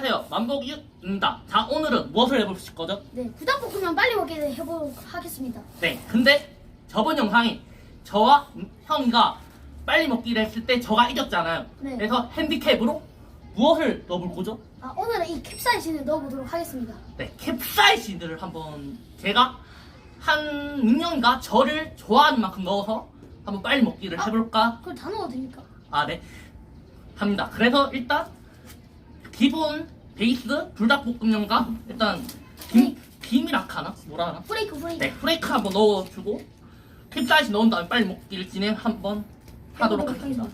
안녕하세요. 만복이입니다. 자, 오늘은 무엇을 해보실 거죠? 네, 부닭볶음면 빨리 먹게 해보도록 하겠습니다. 네, 근데 저번 영상이 저와 형이가 빨리 먹기를 했을 때 저가 이겼잖아요. 네. 그래서 핸디캡으로 무엇을 넣어볼 거죠? 아, 오늘은 이 캡사이신을 넣어보도록 하겠습니다. 네, 캡사이신을 한번 제가 한 민영이가 저를 좋아하는 만큼 넣어서 한번 빨리 먹기를 아. 해볼까? 그걸 다 넣어도 됩니까? 아, 네. 합니다. 그래서 일단 기본 베이스 불닭볶음면과 일단 김, 김이라카나? 뭐라 하나? 프레이크 프레이크. 네, 프레이크 한번 넣어주고 캡사이신 넣은 다음에 빨리 먹기를 진행 한번 하도록 하겠습니다.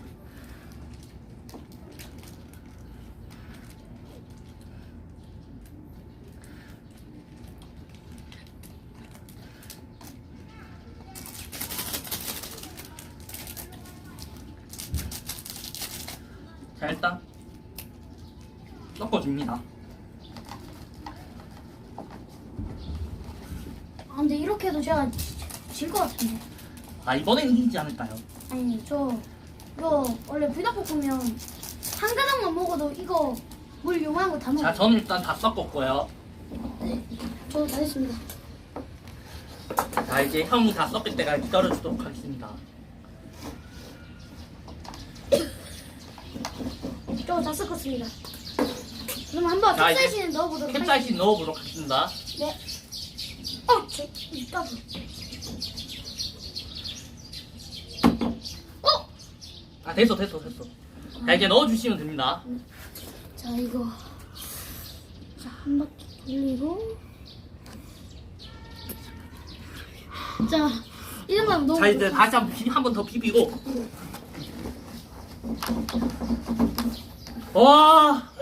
자, 일단 섞어줍니다. 아, 근데 이렇게 해도 제가 질 것 같은데. 아, 이번엔 이기지 않을까요? 아니, 저 이거 원래 불닭볶음면 한 가닥만 먹어도 이거 물 요만한 거다 먹어요. 자, 저는 일단 다 섞었고요. 네, 저도 다 했습니다. 자, 이제 형이 다 섞일 때까지 기다려주도록 하겠습니다. 저도 다 섞었습니다. 그럼 한번 자, 이제 캡사이신을 넣어보도록 하겠습니다. 캡사이신 넣어보도록 하겠습니다. 네. 어, 제, 이따가. 어? 아, 됐어, 됐어, 됐어. 자, 이제 넣어주시면 됩니다. 자, 이거. 자, 한 바퀴 돌리고. 자, 이름만 넣어. 자, 이제 다시 한 번, 한번더 비비고. 와!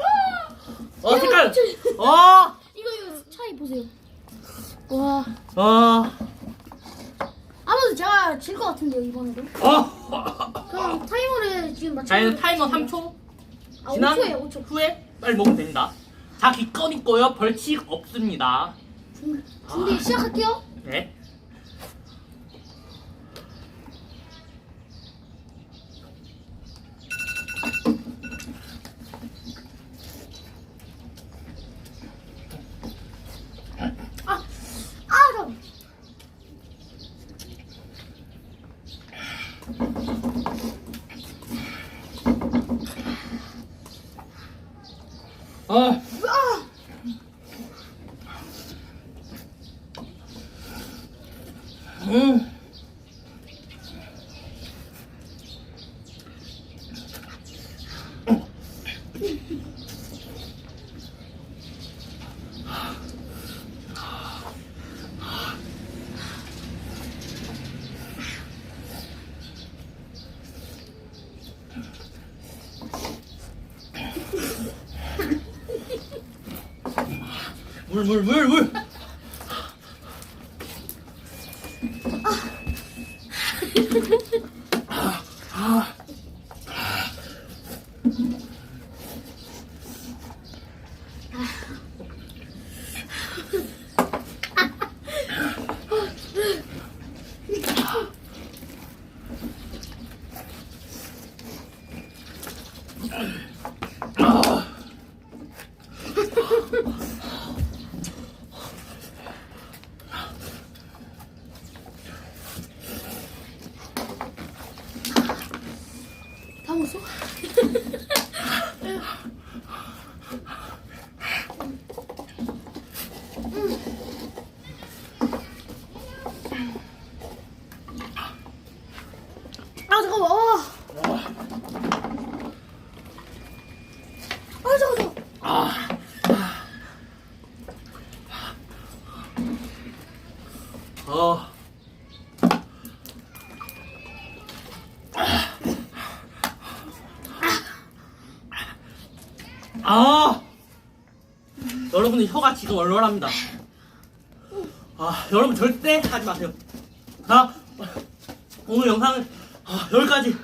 와, 색깔! 와! 이거, 이거 차이 보세요. 와. 와! 아무래도 제가 질 것 같은데요, 이번에도. 와! 그럼 타이머를 지금 맞춰. 자, 이제 타이머 3초 아, 지난 5초에요, 5초. 후에 빨리 먹으면 됩니다. 자, 기권 있고요. 벌칙 없습니다. 준비, 준비 시작할게요. 네. 아, 아, 잠 아, 아! 음. 물, 물, 물, 물. 다 먹었어? 아 잠깐만 아, 아 잠깐 잠깐 아, 어. 아, 여러분들 혀가 지금 얼얼합니다. 아, 여러분 절대 하지 마세요. 자, 오늘 영상은 아, 여기까지